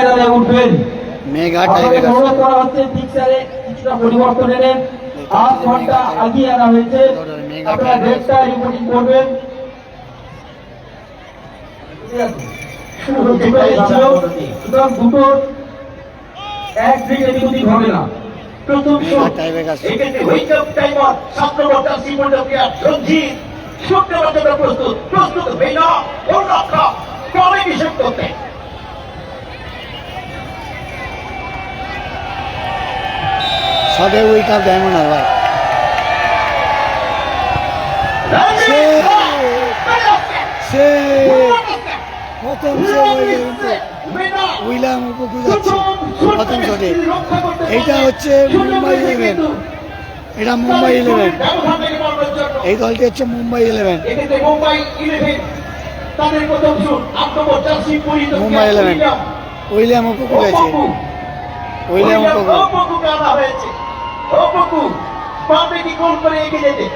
ময়দানে উঠবেন। মেগা আপনাদের টাইপের অনুরোধ করা হচ্ছে পিকচারে কিছুটা পরিবর্তন এনে আধ ঘণ্টা আগিয়ে আনা হয়েছে। আপনারা ডেটটা রিপোর্টিং করবেন। সুতরাং দুটো এক দিকে বিরোধী হবে না। প্রথম এক্ষেত্রে wake up timer, সাত নম্বর চাষি মন্ডপিয়া সঞ্জিত শুক্রবার জন্য প্রস্তুত। প্রস্তুত না ওর রক্ষা ক্রমে নিষেধ করতে? সবে উইক আপ ডায়মন্ড হারবার। সে প্রথম উইলাম যাচ্ছে প্রথম শটে এইটা হচ্ছে মুম্বাই ইলেভেন। এটা মুম্বাই ইলেভেন। এই দলটি হচ্ছে Mumbai eleven. Mumbai eleven. William উপকূল আছে উইলিয়াম উপকূল হয়েছে। অপকু পাবে কি গোল করে এগিয়ে যেতে।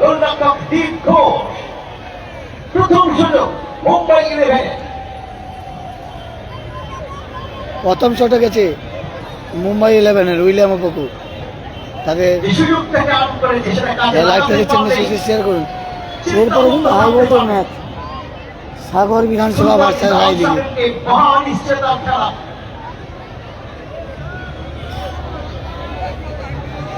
গোলরক্ষক প্রথম সুযোগ মুম্বাই ইলেভেন। প্রথম শটে গেছে মুম্বাই ইলেভেনের উইলিয়াম তাদের। মেসেজ শেয়ার করুন। ম্যাচ। সাগর বিধানসভা ভার্সাস রায়দিঘি সাগরকে মহা নিশ্চয়তার খেলা হাই ভোল্টেজ ম্যাচ এরপরে উইলিয়াম উপকূল প্রথম শট গোল! উইলিয়াম গোল করে দিল গোলরক্ষকের বাম দিক থেকে মায়াবী জালে জড়িয়ে দিয়ে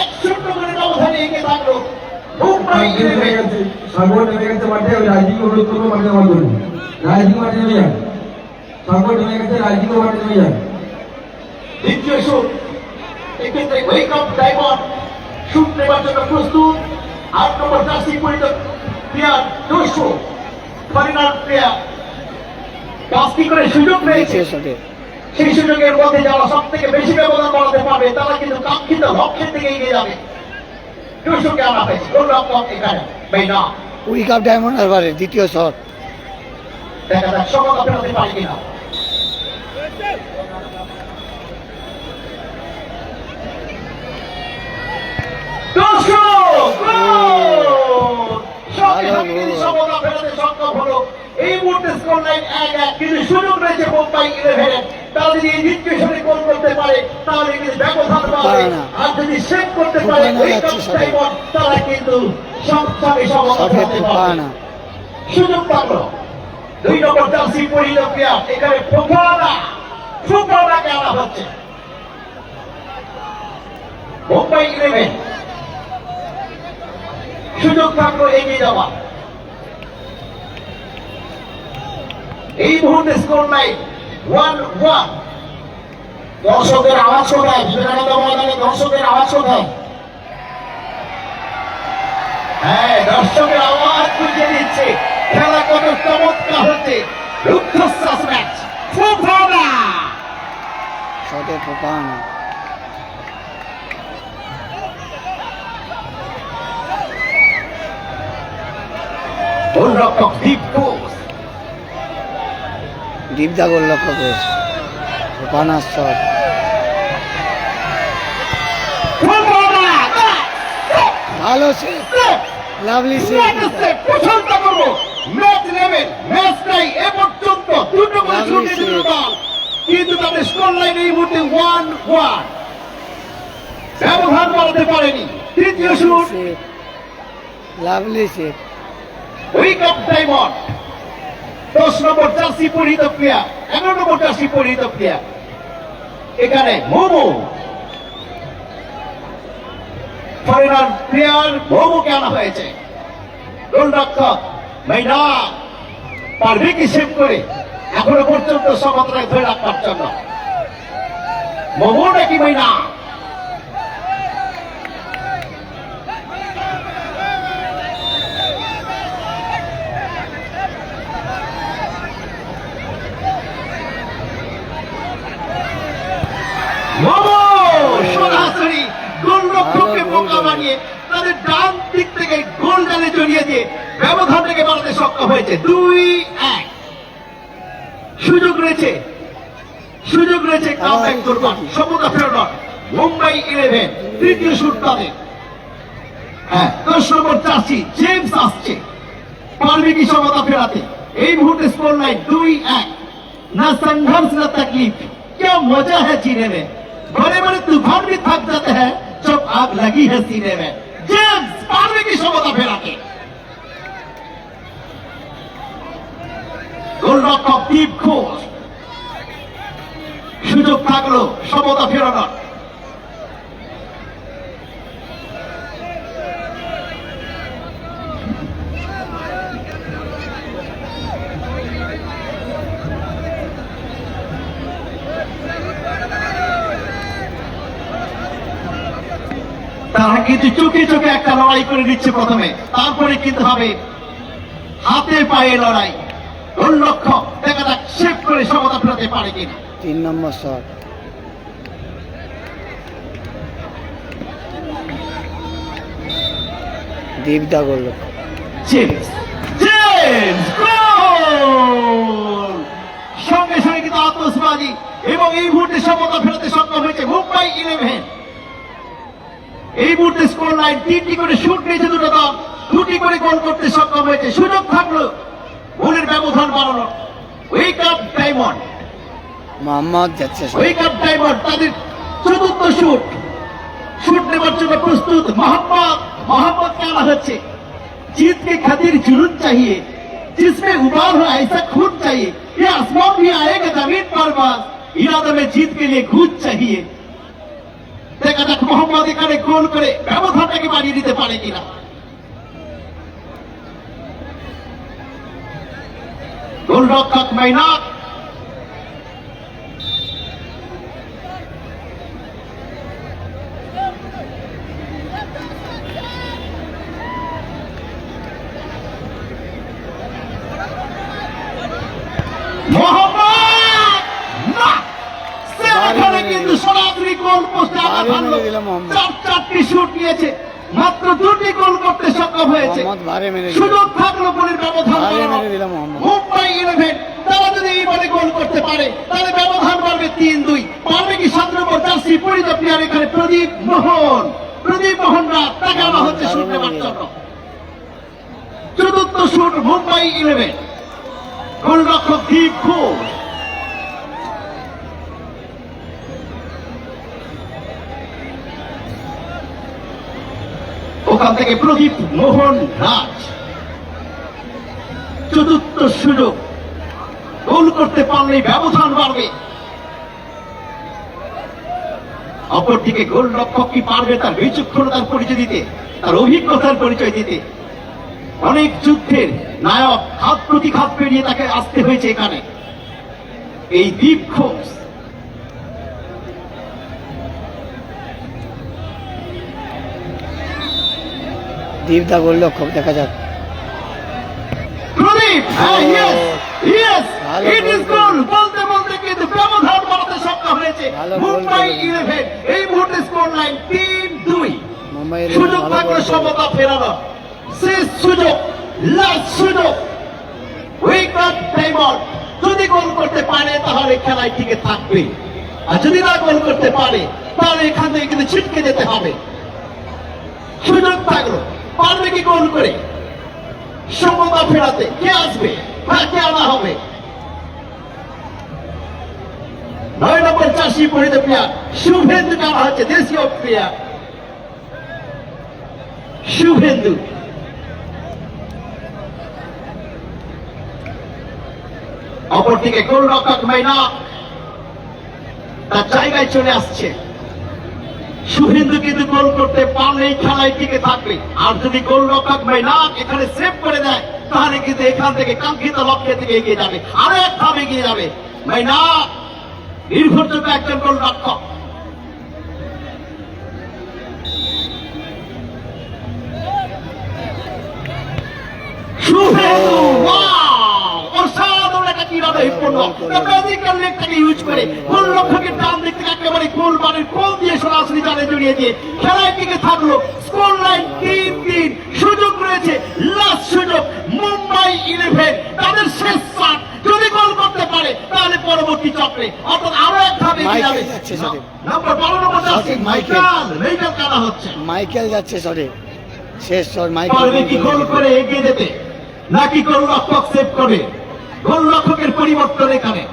এক ছোট্ট করে ব্যবধানে এগিয়ে থাকল মুম্বাই ইলেভেন সাগর নেমে মাঠে রাজদীপ মাঠে যান দ্বিতীয় শুট এক্ষেত্রে ওয়েক ডায়মন্ড নেবার জন্য প্রস্তুত। আট নম্বর জার্সি পরিত প্লেয়ার দুশো ফরিনার প্লেয়ার। পাঁচটি করে সুযোগ পেয়েছে? সেই সুযোগের মধ্যে যারা সব থেকে বেশি ব্যবধান বাড়াতে পারবে তারা কিন্তু কাঙ্ক্ষিত লক্ষ্যের দিকে এগিয়ে যাবে। দুশোকে আনা হয়েছে গোলরক্ষক এখানে। উইক আপ ডায়মন্ড হারবারের দ্বিতীয় শট। দেখা যাক সফলতা ফেরাতে পারে কিনা দর্শক, গোল! সঙ্গে ভালো সঙ্গে তিনি গোল। সফলতা ফেরাতে সক্ষম হলো। এই মুহূর্তে স্কোর লাইন এক এক। কিন্তু সুযোগ রয়েছে মুম্বাই ইলেভেনের তারা যদি এই দ্বিতীয় গোল করতে পারে তাহলে কিন্তু ব্যবধান বাড়বে পারে আর যদি সেভ করতে পারে ওই টাইমন তারা কিন্তু সবসময় সফলতা শটে ফেরাতে না। সুযোগ পাবো। দুই নম্বর জার্সি পরিল প্লেয়ার এখানে ফোফানা। ফোফানাকে আনা হচ্ছে? মুম্বাই ইলেভেন সুযোগ থাকল এগিয়ে যাওয়া এই মুহূর্তে স্কোর লাইন ওয়ান ওয়ান দর্শকের আওয়াজ কোথায় বিবেকানন্দ ময়দানে দর্শকের আওয়াজ কোথায় হ্যাঁ দর্শকের আওয়াজ বুঝিয়ে দিচ্ছে। খেলা কত চমৎকার হচ্ছে। রুদ্ধশ্বাস ম্যাচ। ফুফানা শটে ফুপা গোলরক্ষক দীপ ঘোষ। দীপদা গোল লক্ষ্য করেছে শট ভালো সে লাভলি সে পছন্দ করব। ম্যাচ নেবেন ম্যাচটাই এ পর্যন্ত দুটো ছুটে দিল দল। কিন্তু তাদের স্কোর লাইন এই মুহূর্তে ওয়ান ওয়ান ব্যবধান বাড়াতে পারেনি। তৃতীয় শুট লাভলি সে উইক অফ ডায়মন্ড দশ নম্বর জার্সি পরিহিত প্লেয়ার এগারো নম্বর পরিহিত প্লেয়ার এখানে মোমো। ফরেনার প্লেয়ার মোমোকে আনা হয়েছে। গোলরক্ষক পারবে কি সেভ করে এখনও পর্যন্ত সমতায় ধরে রাখবার জন্য। মোমো নাকি মেঘনা মোমো সরাসরি গোলরক্ষককে ভালো গোল বোকা করে। বানিয়ে তাদের ডান দিক থেকে গোল জালে জড়িয়ে দিয়ে ব্যবধান থেকে বাড়াতে সক্ষম হয়েছে দুই এক সুযোগ রয়েছে সুযোগ রয়েছে কামব্যাক করবার সমতা ফেরোনর মুম্বাই ইলেভেন তৃতীয় শুট তাদের হ্যাঁ দশ নম্বর চাষি জেমস আসছে পারবে কি সমতা ফেরাতে এই মুহূর্তে স্কোর লাইন দুই এক না संघर्ष न तकलीफ क्या मजा है जीने में बड़े बड़े तूफान भी थक जाते हैं जब आग लगी है सीने में जेम्स पारवे की समता फेराते গোলরক্ষক দীপ ঘোষ সুযোগ থাকল সমতা ফেরানোর। তারা কিন্তু চোখে চোখে একটা লড়াই করে নিচ্ছে প্রথমে। তারপরে কিন্তু হবে হাতে পায়ে লড়াই। গোলরক্ষক দেখা যাক সেভ করে সমতা ফেরাতে পারে কিনা। তিন নম্বর শট। দীপদা করল জেমস জেমস গোল! সঙ্গে সঙ্গে কিন্তু আত্মসবাদী এবং এই মুহূর্তে সমতা ফেরাতে সক্ষম হয়েছে মুম্বাই ইলেভেন। এই মুহূর্তে স্কোর লাইন তিনটি করে শুট নিয়েছে দুটো দল দুটি করে গোল করতে সক্ষম হয়েছে। সুযোগ থাকল গোলের ব্যবধান বাড়ানো ওয়েক আপ ডায়মন্ড মোহাম্মদ যাচ্ছে ওয়েক আপ ডায়মন্ড তাদের চতুর্থ শুট শুট নেবার জন্য প্রস্তুত मोहम्मद मोहम्मद क्या आना হচ্ছে जीत के खातिर जुनून चाहिए जिसमें उबाल हो ऐसा खून चाहिए ये आसमान भी आएगा जमीन पर बस इरादा में जीत के लिए घूच चाहिए দেখা যাক মোহাম্মদ এখানে গোল করে ব্যবধানটাকে বাড়িয়ে দিতে পারে কিনা গোলরক্ষক মাইনাক কিন্তু সরাসরি গোল পোস্টে আঘাত হানলো। চার চারটি শুট নিয়েছে। মাত্র দুটি গোল করতে সক্ষম হয়েছে। সুযোগ থাকল গোলের ব্যবধান মুম্বাই ইলেভেন তারা যদি এইবারে গোল করতে পারে তাহলে ব্যবধান বাড়বে তিন দুই। পারবে কি সাত নম্বর জার্সি পরিত প্লেয়ার এখানে প্রদীপ মোহন। প্রদীপ মোহন রাত তাকে আনা হচ্ছে শুট নেবার জন্য চতুর্থ শুট মুম্বাই ইলেভেন। গোলরক্ষক দীপ ঘোষ। ওখান থেকে প্রদীপ মোহন রাজ। চতুর্থ সুযোগ। গোল করতে পারলেই ব্যবধান বাড়বে। অপরদিকে গোল রক্ষক কি পারবে তার বিচক্ষণতার পরিচয় দিতে, তার অভিজ্ঞতার পরিচয় দিতে? অনেক যুদ্ধের নায়ক হাত প্রতিঘাত পেরিয়ে তাকে আসতে হয়েছে এখানে। এই দ্বীপ ঘোষ সুযোগ থাকলে সমতা ফেরানো। শেষ সুযোগ লাস্ট সুযোগ। উইক আপ যদি গোল করতে পারে তাহলে খেলায় টিকে থাকবে। আর যদি না গোল করতে পারে তাহলে এখান থেকে কিন্তু ছিটকে যেতে হবে। সুযোগ থাকল। পারবে কি গোল করে? সমতা ফেরাতে কে আসবে? কাকে আনা হবে? নয় নম্বর চাষি পরিত প্লেয়ার শুভেন্দু আনা হচ্ছে দেশীয় প্লেয়ার শুভেন্দু। অপরদিকে গোলরক্ষক মাইনা তার জায়গায় চলে আসছে। শুভেন্দু কিন্তু গোল করতে পারলেই খেলায় টিকে থাকবে। আর যদি গোলরক্ষক মাইনা এখানে সেভ করে দেয়, তাহলে কিন্তু এখান থেকে কাঙ্ক্ষিত লক্ষ্যের দিকে এগিয়ে যাবে। আরও এক ধাপ এগিয়ে যাবে। মাইনা নির্ভরযোগ্য একজন গোলরক্ষক শুভেন্দু ওয়াও অসাধারণ একটা ক্রীড়া নৈপুণ্য ইউজ করে গোল লক্ষ্যকে ডান দিক একেবারে গোল বারের গোল দিয়ে সরাসরি জালে জড়িয়ে দিয়ে খেলায় টিকে থাকল। স্কোর লাইন তিন তিন। সুযোগ রয়েছে। লাস্ট সুযোগ মুম্বাই ইলেভেন তাদের শেষ শট যদি গোল করতে পারে তাহলে পরবর্তী চক্রে। অর্থাৎ আরও এক ধাপ মাইকেল যাবে। যাচ্ছে সঠিক। নম্বর বারো নম্বর জার্সি মাইকেল। মাইকেল কানা হচ্ছে। মাইকেল যাচ্ছে শটে শেষ শট মাইকেল। পারবে কি গোল করে এগিয়ে যেতে? নাকি রক্ষক সেভ করে গোল রক্ষকের পরিবর্তন এখানে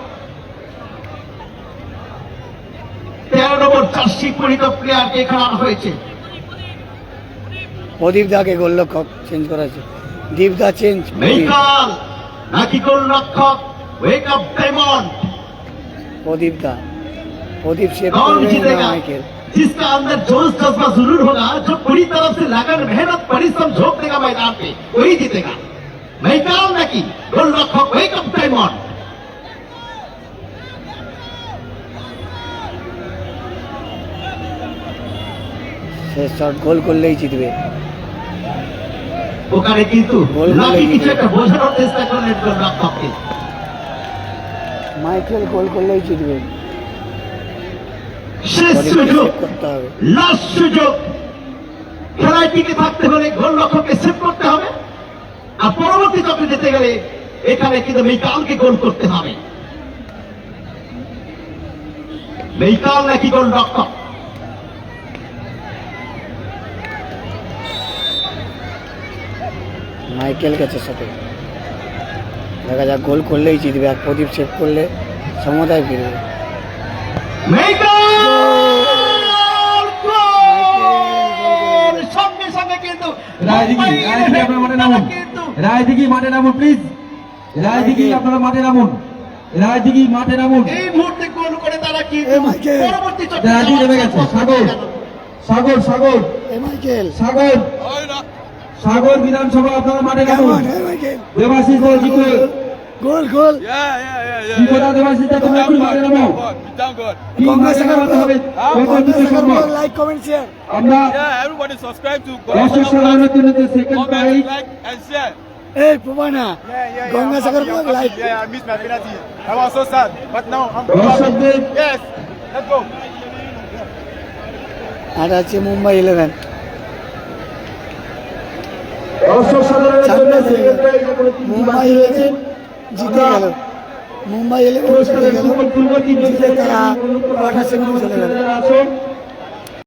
তেরো নম্বর জার্সি পরিণত প্লেয়ারকে এখানে আনা হয়েছে প্রদীপ দাকে গোলরক্ষক চেঞ্জ করা হয়েছে দীপ দা চেঞ্জ মেইকাল নাকি গোল রক্ষক ওয়েক আপ ডায়মন্ড প্রদীপ দা প্রদীপ সেভ कौन করবে না जीतेगा মাইকেল जिसका अंदर जोश जज्बा जरूर होगा जो पूरी तरफ से लगन मेहनत परिश्रम झोंक देगा मैदान पे वही जीतेगा মেইকাম নাকি? গোল রক্ষক ওয়েক আপ ডায়মন্ড শেষ শট গোল করলেই জিতবে। ওখানে কিন্তু লাকি কিছু একটা বোঝানোর চেষ্টা করলেন গোল রক্ষককে মাইকেল গোল করলেই জিতবে। শেষ সুযোগ। লাস্ট সুযোগ। খেলায় টিকে থাকতে হলে গোল রক্ষককে সেভ করতে হবে। আর পরবর্তী চক্রে যেতে গেলে এখানে কিন্তু মেইকালকে গোল করতে হবে। মেইকাল নাকি গোল রক্ষক মাইকেল গেছে সাথে। দেখা যাক গোল করলেই জিতবে আর প্রদীপ সেভ করলে সমতায় ফিরবে। সঙ্গে সঙ্গে কিন্তু রায়দিঘি মাঠে নামুন প্লিজ রায়দিঘি আপনারা মাঠে নামুন। রায়দিঘি মাঠে নামুন। এই মুহূর্তে গোল করে তারা মাইকেল! পরবর্তী রায়দিঘি নেমে গেছে। সাগর। সাগর সাগর। সাগর। সাগর বিধানসভা আপনারা মাঠে নামুন। দেবাশিস জিতে। গোল গোল. জীবনা দেবাশিস তুমি একটু মাঠে নামো. কি সম্ভব? লাইক কমেন্ট শেয়ার আমরা Yeah, everybody subscribe to দর্শক God. সাধারণের জন্য second Comment, prize like, and share. এই প্রবানা Gangasagar like Yeah, I missed my penalty. I was so sad, but now I'm দর্শকদের Yes, let's go. আর আছে Mumbai eleven Mumbai eleven জিতে গেল। মুম্বাই ইলেভেন জিতে তারা কোয়ার্টার সেমিতে চলে গেল।